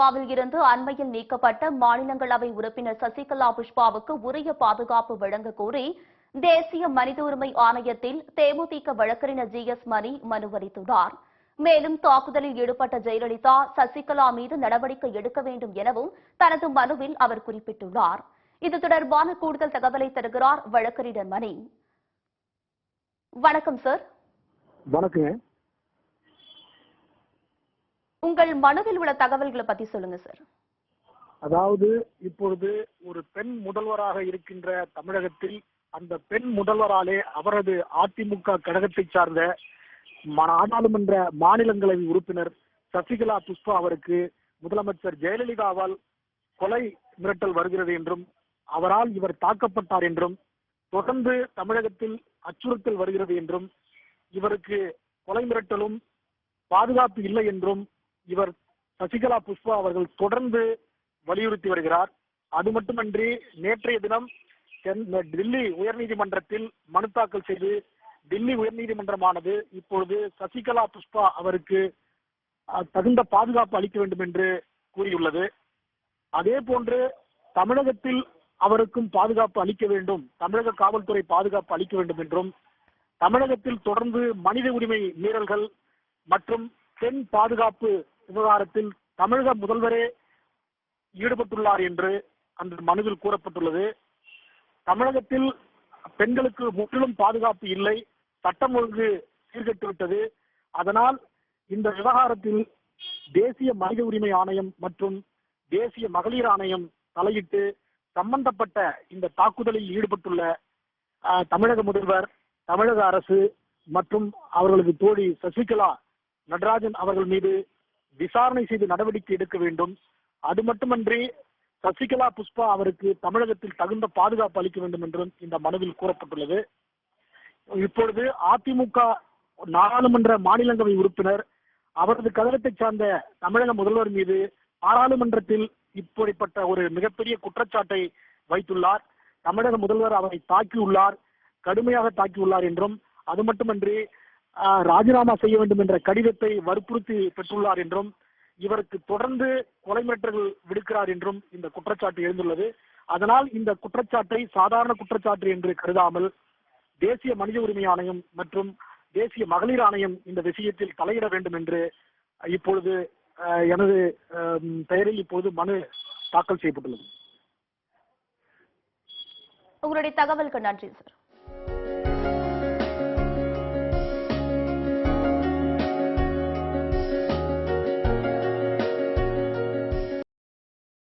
திமுகவில் இருந்து அண்மையில் நீக்கப்பட்ட மாநிலங்களவை உறுப்பினர் சசிகலா புஷ்பாவுக்கு உரிய பாதுகாப்பு வழங்க கோரி தேசிய மனித உரிமை ஆணையத்தில் தேமுதிக வழக்கறிஞர் ஜி எஸ் மணி மனு அளித்துள்ளார் மேலும் தாக்குதலில் ஈடுபட்ட ஜெயலலிதா சசிகலா மீது நடவடிக்கை எடுக்க வேண்டும் எனவும் தனது மனுவில் அவர் குறிப்பிட்டுள்ளார். இது தொடர்பான கூடுதல் தகவலை தருகிறார் வழக்கறிஞர் மணி. வணக்கம் சார். வணக்கங்க. உங்கள் மனுவில் உள்ள தகவல்களை பத்தி சொல்லுங்க சார் அதாவது இப்பொழுது ஒரு பெண் முதல்வராக இருக்கின்ற தமிழகத்தில் அந்த பெண் முதல்வராலே அவரது அதிமுக கழகத்தை சார்ந்த நாடாளுமன்ற மாநிலங்களவை உறுப்பினர் சசிகலா புஷ்பா அவருக்கு முதலமைச்சர் ஜெயலலிதாவால் கொலை மிரட்டல் வருகிறது என்றும் அவரால் இவர் தாக்கப்பட்டார் என்றும் தொடர்ந்து தமிழகத்தில் அச்சுறுத்தல் வருகிறது என்றும் இவருக்கு கொலை மிரட்டலும் பாதுகாப்பு இல்லை என்றும் இவர் சசிகலா புஷ்பா அவர்கள் தொடர்ந்து வலியுறுத்தி வருகிறார். அது மட்டுமன்றி நேற்றைய தினம் டெல்லி உயர்நீதிமன்றத்தில் மனு தாக்கல் செய்து டெல்லி உயர்நீதிமன்றமானது இப்பொழுது சசிகலா புஷ்பா அவருக்கு தகுந்த பாதுகாப்பு அளிக்க வேண்டும் என்று கூறியுள்ளது. அதே போன்று தமிழகத்தில் அவருக்கும் பாதுகாப்பு அளிக்க வேண்டும். தமிழக காவல்துறை பாதுகாப்பு அளிக்க வேண்டும் என்றும் தமிழகத்தில் தொடர்ந்து மனித உரிமை மீறல்கள் மற்றும் பெண் பாதுகாப்பு விவகாரத்தில் தமிழக முதல்வரே ஈடுபட்டுள்ளார் என்று அந்த மனுவில் கூறப்பட்டுள்ளது. தமிழகத்தில் பெண்களுக்கு முற்றிலும் பாதுகாப்பு இல்லை சட்டம் ஒழுங்கு சீர்கெட்டுவிட்டது. அதனால் இந்த விவகாரத்தில் தேசிய மனித உரிமை ஆணையம் மற்றும் தேசிய மகளிர் ஆணையம் தலையிட்டு சம்பந்தப்பட்ட இந்த தாக்குதலில் ஈடுபட்டுள்ள தமிழக முதல்வர் தமிழக அரசு மற்றும் அவர்களது தோழி சசிகலா நடராஜன் அவர்கள் மீது விசாரணை செய்து நடவடிக்கை எடுக்க வேண்டும். அது மட்டுமன்றி சசிகலா புஷ்பா அவருக்கு தமிழகத்தில் தகுந்த பாதுகாப்பு அளிக்க வேண்டும் என்றும் இந்த மனுவில் கூறப்பட்டுள்ளது. இப்பொழுது அதிமுக நாடாளுமன்ற மாநிலங்களவை உறுப்பினர் அவரது கழகத்தை சார்ந்த தமிழக முதல்வர் மீது பாராளுமன்றத்தில் இப்படிப்பட்ட ஒரு மிகப்பெரிய குற்றச்சாட்டை வைத்துள்ளார். தமிழக முதல்வர் அவரை தாக்கியுள்ளார் கடுமையாக தாக்கியுள்ளார் என்றும் அது மட்டுமன்றி ராஜினாமா செய்ய வேண்டும் என்ற கடிதத்தை வற்புறுத்தி பெற்றுள்ளார் என்றும் இவருக்கு தொடர்ந்து கொலை மிரட்டல்கள் விடுக்கிறார் என்றும் இந்த குற்றச்சாட்டு எழுந்துள்ளது. அதனால் இந்த குற்றச்சாட்டை சாதாரண குற்றச்சாட்டு என்று கருதாமல் தேசிய மனித உரிமை ஆணையம் மற்றும் தேசிய மகளிர் ஆணையம் இந்த விஷயத்தில் தலையிட வேண்டும் என்று இப்பொழுது எனது பெயரில் இப்பொழுது மனு தாக்கல் செய்யப்பட்டுள்ளது. உங்களுடைய தகவலுக்கு நன்றி சார்.